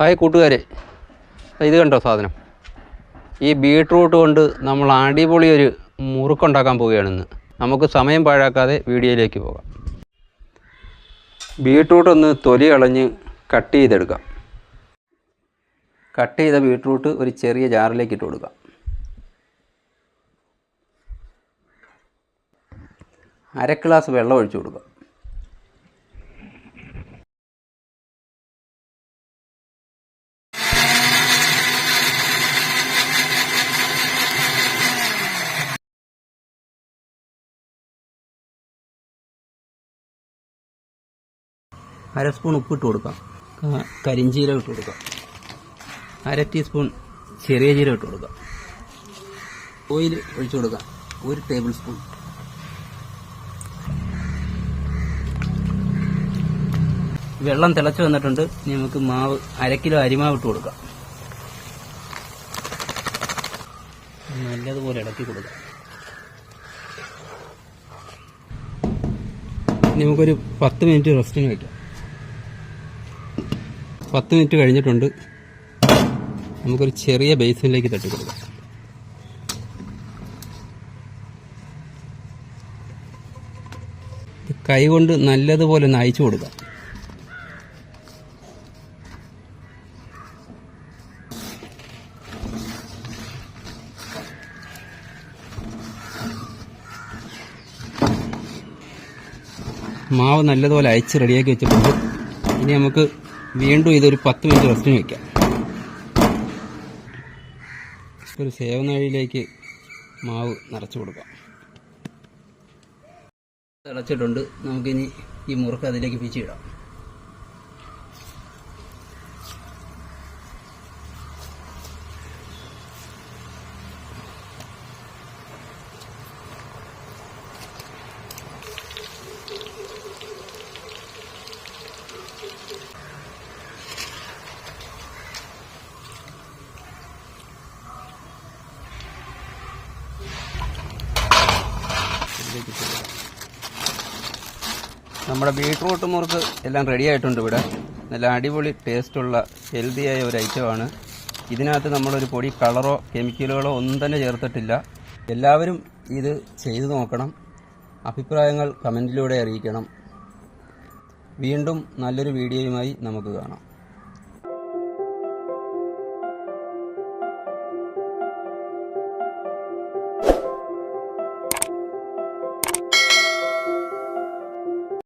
Hi കൂട്ടുകാരെ. ഇത് കണ്ടോ സാധനം? ഈ ബീട്രൂട്ട് കൊണ്ട് നമ്മൾ അടിപൊളി ഒരു മുറുക്കുണ്ടാക്കാൻ പോവുകയാണെന്ന്. നമുക്ക് സമയം പാഴാക്കാതെ വീഡിയോയിലേക്ക് പോകാം. ബീട്രൂട്ട് ഒന്ന് തൊലി കളഞ്ഞ് കട്ട് ചെയ്തെടുക്കാം. കട്ട് ചെയ്ത ബീട്രൂട്ട് ഒരു ചെറിയ ജാറിലേക്ക് ഇട്ട് കൊടുക്കാം. അര ഗ്ലാസ് വെള്ളം ഒഴിച്ചു കൊടുക്കാം. അര സ്പൂൺ ഉപ്പിട്ട് കൊടുക്കാം. കരിഞ്ചീരം ഇട്ട് കൊടുക്കാം. അര ടീസ്പൂൺ ചെറിയ ജീരകം ഇട്ട് കൊടുക്കാം. ഓയിൽ ഒഴിച്ചു കൊടുക്കാം. ഒരു ടേബിൾ സ്പൂൺ. വെള്ളം തിളച്ചു വന്നിട്ടുണ്ട്. നമുക്ക് മാവ് അര കിലോ അരിമാവ് ഇട്ട് കൊടുക്കാം. നല്ലതുപോലെ ഇളക്കി കൊടുക്കാം. നമുക്കൊരു പത്ത് മിനിറ്റ് റെസ്റ്റിന് വയ്ക്കാം പത്ത് മിനിറ്റ് കഴിഞ്ഞിട്ടുണ്ട്. നമുക്കൊരു ചെറിയ ബേസിനിലേക്ക് തട്ടി കൊടുക്കാം ഇത് കൈ കൊണ്ട് നല്ലതുപോലെ ഒന്ന് അയച്ചു കൊടുക്കാം. മാവ് നല്ലതുപോലെ അയച്ച് റെഡിയാക്കി വെച്ചിട്ടുണ്ട്. ഇനി നമുക്ക് വീണ്ടും ഇതൊരു പത്ത് മിനിറ്റ് റെസ്റ്റിന് വെക്കാം. ഒരു സേവനാഴിയിലേക്ക് മാവ് നിറച്ചു കൊടുക്കാം. തിളച്ചിട്ടുണ്ട്. നമുക്കിനി ഈ മുറുക്ക് അതിലേക്ക് പിച്ചിടാം. ഇതിലേക്ക് നമ്മുടെ ബീട്രൂട്ട് മുറുക്ക് എല്ലാം റെഡി ആയിട്ടുണ്ട് ഇവിടെ. നല്ല അടിപൊളി ടേസ്റ്റുള്ള ഹെൽത്തിയായ ഒരു ഐറ്റമാണ് ഇതിനകത്ത് നമ്മളൊരു പൊടി കളറോ കെമിക്കലുകളോ ഒന്നും തന്നെ ചേർത്തിട്ടില്ല. എല്ലാവരും ഇത് ചെയ്തു നോക്കണം. അഭിപ്രായങ്ങൾ കമന്റിലൂടെ അറിയിക്കണം. വീണ്ടും നല്ലൊരു വീഡിയോയുമായി നമുക്ക് കാണാം.